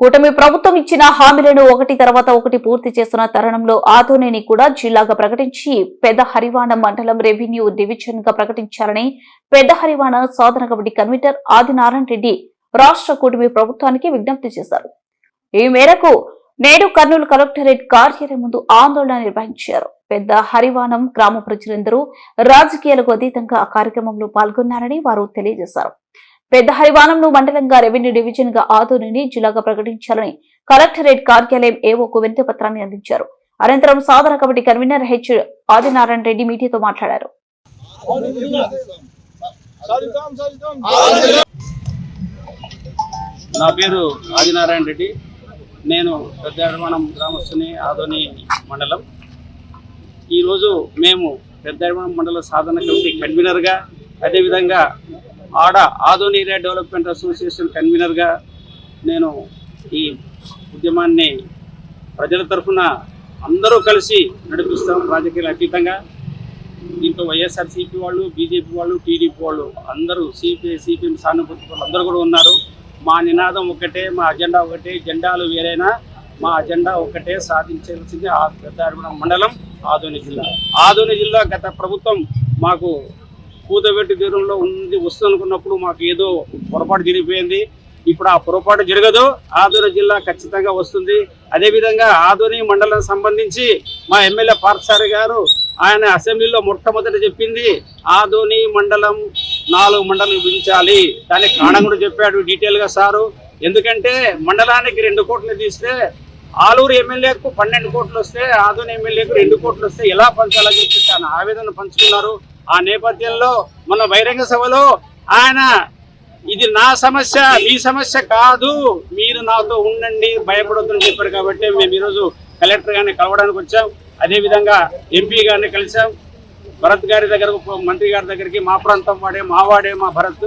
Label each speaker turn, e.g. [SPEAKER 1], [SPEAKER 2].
[SPEAKER 1] కూటమి ప్రభుత్వం ఇచ్చిన హామీలను ఒకటి తర్వాత ఒకటి పూర్తి చేస్తున్న తరుణంలో ఆదోనిని కూడా జిల్లాగా ప్రకటించి పెద్ద హరివాణ మండలం రెవెన్యూ డివిజన్గా ప్రకటించారని పెద్ద హరివాణ సాధన కమిటీ కన్వీనర్ ఆదినారాయణ రెడ్డి రాష్ట్ర కూటమి ప్రభుత్వానికి విజ్ఞప్తి చేశారు. ఈ మేరకు నేడు కర్నూలు కలెక్టరేట్ కార్యాలయం ముందు ఆందోళన నిర్వహించారు. పెద్ద హరివాణం గ్రామ ప్రజలందరూ రాజకీయాలకు అతీతంగా ఆ కార్యక్రమంలో పాల్గొన్నారని వారు తెలియజేశారు. పెద్ద హరివానంను మండలంగా రెవెన్యూ డివిజన్గా ఆదోనిని జిల్లాగా ప్రకటించాలని కలెక్టరేట్ కార్యాలయం ఏవోకు వినతి పత్రాన్ని అందించారు. అనంతరం సాధన committee convener H Adinarayana Reddy మీడియాతో మాట్లాడారు.
[SPEAKER 2] నా పేరు ఆదినారాయణ రెడ్డి. నేను పెద్దడమణం గ్రామస్తుని ఆదోని మండలం. ఈరోజు మేము పెద్దడమణం మండల సాధన కమిటీ కన్వీనర్గా అదేవిధంగా ఆడ ఆదోని ఏరియా డెవలప్మెంట్ అసోసియేషన్ కన్వీనర్గా నేను ఈ ఉద్యమాన్ని ప్రజల తరఫున అందరూ కలిసి నడిపిస్తాం రాజకీయాలు అతీతంగా. దీంట్లో వైఎస్ఆర్సీపీ వాళ్ళు బీజేపీ వాళ్ళు టీడీపీ వాళ్ళు అందరూ సిపిఐ సిపిఎం సానుభూతి వాళ్ళు అందరూ కూడా ఉన్నారు. మా నినాదం ఒకటే మా అజెండా ఒకటే జెండాలు వేరైనా మా అజెండా ఒకటే సాధించాల్సింది ఆ పెద్ద మండలం ఆదోని జిల్లా. ఆదోని జిల్లా గత ప్రభుత్వం మాకు కూతబెట్టి దూరంలో ఉంది వస్తుందనుకున్నప్పుడు మాకు ఏదో పొరపాటు జరిగిపోయింది. ఇప్పుడు ఆ పొరపాటు జరగదు. ఆదోని జిల్లా ఖచ్చితంగా వస్తుంది. అదేవిధంగా ఆదూరి మండలం సంబంధించి మా ఎమ్మెల్యే పార్సారి గారు ఆయన అసెంబ్లీలో మొట్టమొదట చెప్పింది ఆదోని మండలం నాలుగు మండలం విభజించాలి. దానికి కారణం కూడా చెప్పాడు డీటెయిల్గా సారు. ఎందుకంటే మండలానికి రెండు కోట్లు తీస్తే ఆలూరు ఎమ్మెల్యేకు పన్నెండు కోట్లు వస్తే ఆదోని ఎమ్మెల్యేకు రెండు కోట్లు వస్తే ఎలా పంచాలని చెప్పి తన ఆవేదన పంచుకున్నారు. ఆ నేపథ్యంలో మన బహిరంగ సభలో ఆయన ఇది నా సమస్య మీ సమస్య కాదు మీరు నాతో ఉండండి భయపడొద్దని చెప్పారు కాబట్టి మేము ఈరోజు కలెక్టర్ గారిని కలవడానికి వచ్చాం. అదేవిధంగా ఎంపీ గారిని కలిసాం. భరత్ గారి దగ్గరకు మంత్రి గారి దగ్గరికి మా ప్రాంతం వాడే మా వాడే మా భరత్.